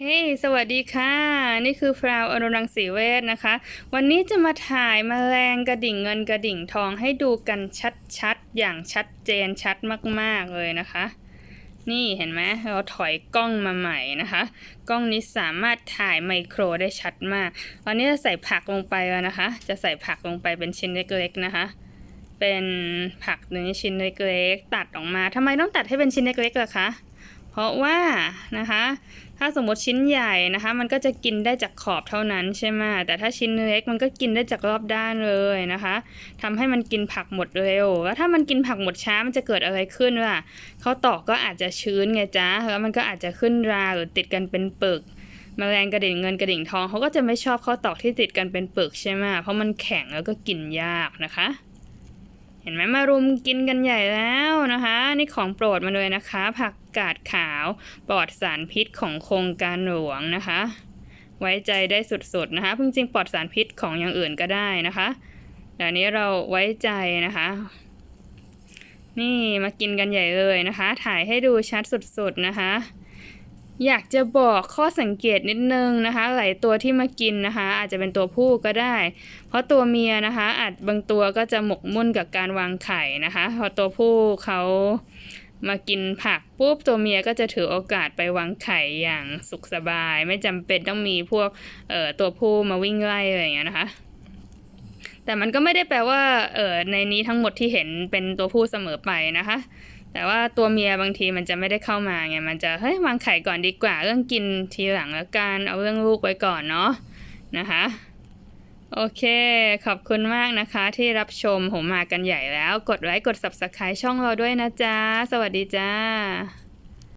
เฮ้ hey, สวัสดีค่ะ นี่คือฟราวอนุรังสีเวทนะคะ วันนี้จะมาถ่ายมแมลงกระดิ่งเงินกระดิ่งทองให้ดูกันชัดๆ อย่างชัดเจนชัดมากๆเลยนะคะ นี่เห็นไหมเราถอยกล้องมาใหม่นะคะ กล้องนี้สามารถถ่ายไมโครได้ชัดมาก ตอนนี้จะใส่ผักลงไปแล้วนะคะ จะใส่ผักลงไปเป็นชิ้นเล็กๆนะคะ เป็นผักหนี้ชิ้นเล็กๆตัดออกมาทำไมต้องตัดให้เป็นชิ้นเล็กๆล่ะคะ เพราะว่านะคะ ถ้าสมมติชิ้นใหญ่นะคะ มันก็จะกินได้จากขอบเท่านั้นใช่ไหมแต่ถ้าชิ้นเล็กมันก็กินได้จากรอบด้านเลยนะคะทำให้มันกินผักหมดเร็ว แล้วถ้ามันกินผักหมดช้ามันจะเกิดอะไรขึ้นล่ะเขาตอกก็อาจจะชื้นไงจ๊ะแล้วมันก็อาจจะขึ้นราหรือติดกันเป็นปึกแมลงกระดิ่งเงินกระดิ่งทองเขาก็จะไม่ชอบข้าวตอกที่ติดกันเป็นปึกใช่ไหมเพราะมันแข็งแล้วก็กินยากนะคะ เห็นไหมมารุมกินกันใหญ่แล้วนะคะ นี่ของโปรดมาเลยนะคะ ผัก กาดขาว ปลอดสารพิษของโครงการหลวงนะคะ ไว้ใจได้สุดๆนะคะจริงๆปลอดสารพิษของอย่างอื่นก็ได้นะคะแต่อันนี้เราไว้ใจนะคะ นี่มากินกันใหญ่เลยนะคะ ถ่ายให้ดูชัดสุดๆนะคะอยากจะบอกข้อสังเกตนิดนึงนะคะ หลายตัวที่มากินนะคะ อาจจะเป็นตัวผู้ก็ได้ เพราะตัวเมียนะคะอาจบางตัวก็จะหมกมุ่นกับการวางไข่นะคะ พอตัวผู้เขา มากินผักปุ๊บตัวเมียก็จะถือโอกาสไปวางไข่อย่างสุขสบาย ไม่จำเป็นต้องมีพวกเอ่อตัวผู้มาวิ่งไล่อะไรอย่างเงี้ยนะคะแต่มันก็ไม่ได้แปลว่าเอ่อในนี้ทั้งหมดที่เห็นเป็นตัวผู้เสมอไปนะคะ แต่ว่าตัวเมียบางทีมันจะไม่ได้เข้ามาไงมันจะเฮ้ยวางไข่ก่อนดีกว่า เรื่องกินทีหลังแล้วกันเอาเรื่องลูกไว้ก่อนเนาะนะคะ โอเค ขอบคุณมากนะคะที่รับชมผมมากันใหญ่แล้ว กดไลค์กด subscribe ช่องเราด้วยนะจ๊ะ สวัสดีจ้า